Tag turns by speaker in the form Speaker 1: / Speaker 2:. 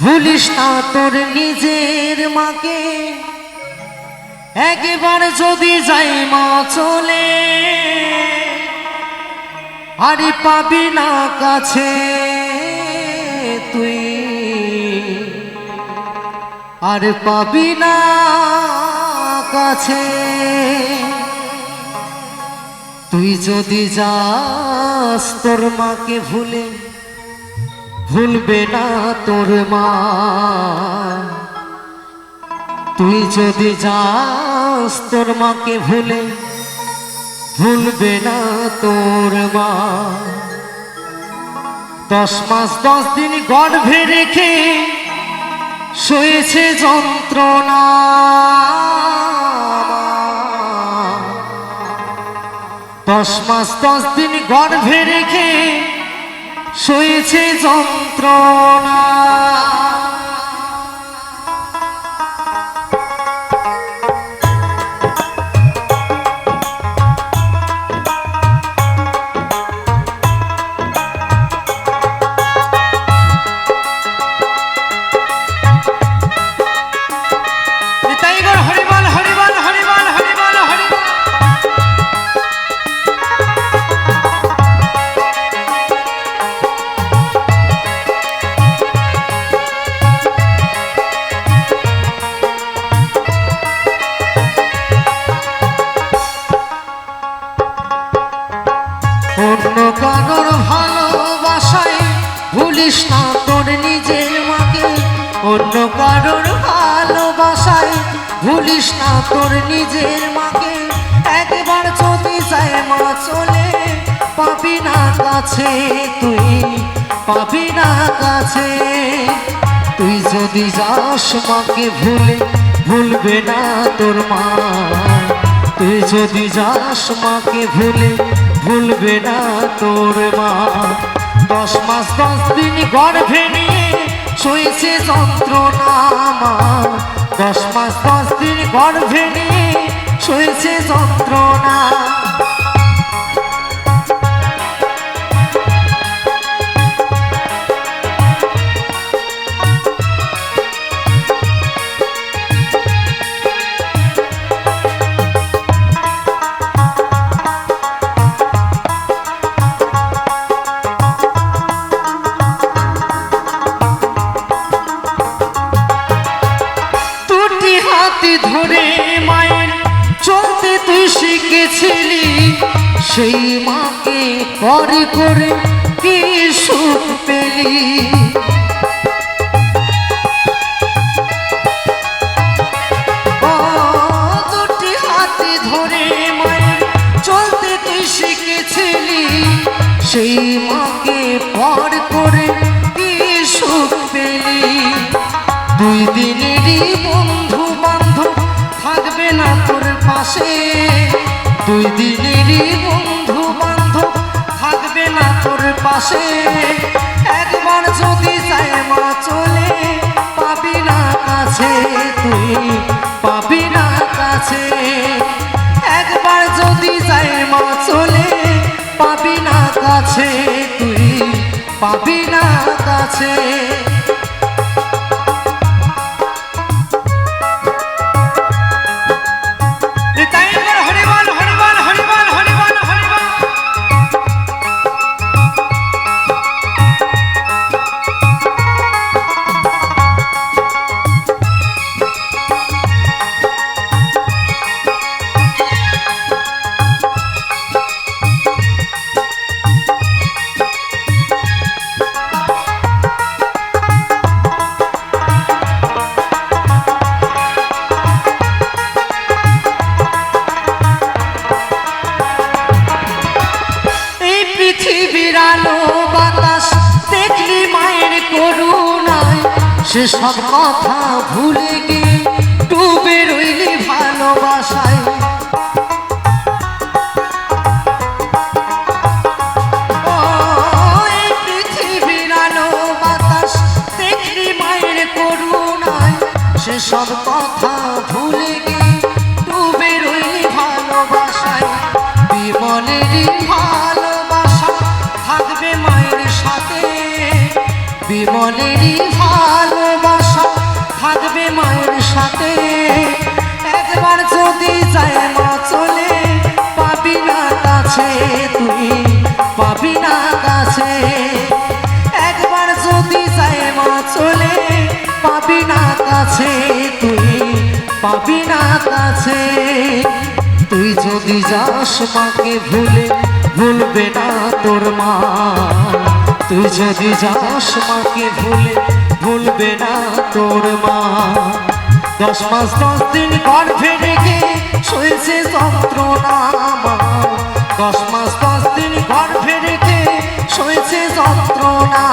Speaker 1: ভুলিস না তোর নিজের মাকে। একবার যদি যাই মা চলে আরে পাবি না কাছে তুই। আর পাবি না কাছে তুই যদি যাস তোর মাকে ভুলে ভুলবে না তোর মা। তুই যদি যাস তোর মাকে ভুলে, ভুলবে না তোর মা। দশ মাস, দশ দিন গর্ভে রেখে শুয়েছে যন্ত্রণা। দশ মাস, দশ দিন গর্ভে রেখে শুয়েছে যন্ত্রণা। কারোর ভালোবাসায় ভুলিস না তোর নিজের মাকে। একবার যদি যায় মা চলে, পাবি না কাছে তুই, পাবি না কাছে। তুই যদি যাস মাকে ভুলে, ভুলবে না তোর মা। তুই যদি যাস মাকে ভুলে, ভুলবে না তোর মা। দশ মাস, দশ দিন গর্ভে নিয়ে শুয়েছে যন্ত্রণা দশ মাস দশ দিন গর্ভে নিয়ে শুয়েছে যন্ত্রণা হাতে ধরে মায়ের চলতে তুই শিখেছিলি। সেই মাকে করে করে পেলি? সেই মাকে পর করে দুই দিনেরই বন্ধু বান্ধব থাকবে না তোর পাশে। একবার যদি যায় মা চলে, পাবি না কাছে তুই, পাবি না কাছে। একবার যদি যায় মা চলে, পাবি না কাছে তুই, পাবি না কাছে। সে সব কথা ভুলে গিয়ে ডুবে রইলি ভালোবাসায়। সব কথা ভুলে গিয়ে ডুবে রইলি ভালোবাসায়। বিমলেরই ভালোবাসা থাকবে মায়ের সাথে বিমলেরই পাশে তুই পাবি না কাছে।
Speaker 2: একবার যদি যায় মা চলে, পাবি না কাছে তুই পাবি না কাছে। তুই যদি যাস মাকে ভুলে, ভুলবে না তোর মা। তুই যদি যাস মাকে ভুলে, ভুলবে না তোর মা। দশ মাস, দশ দিন গর্ভে রেখে শুয়েছে যন্ত্রণা মা দশ মাস দশ দিন ঘর ফেরিতে শুয়েছে যন্ত্রণা।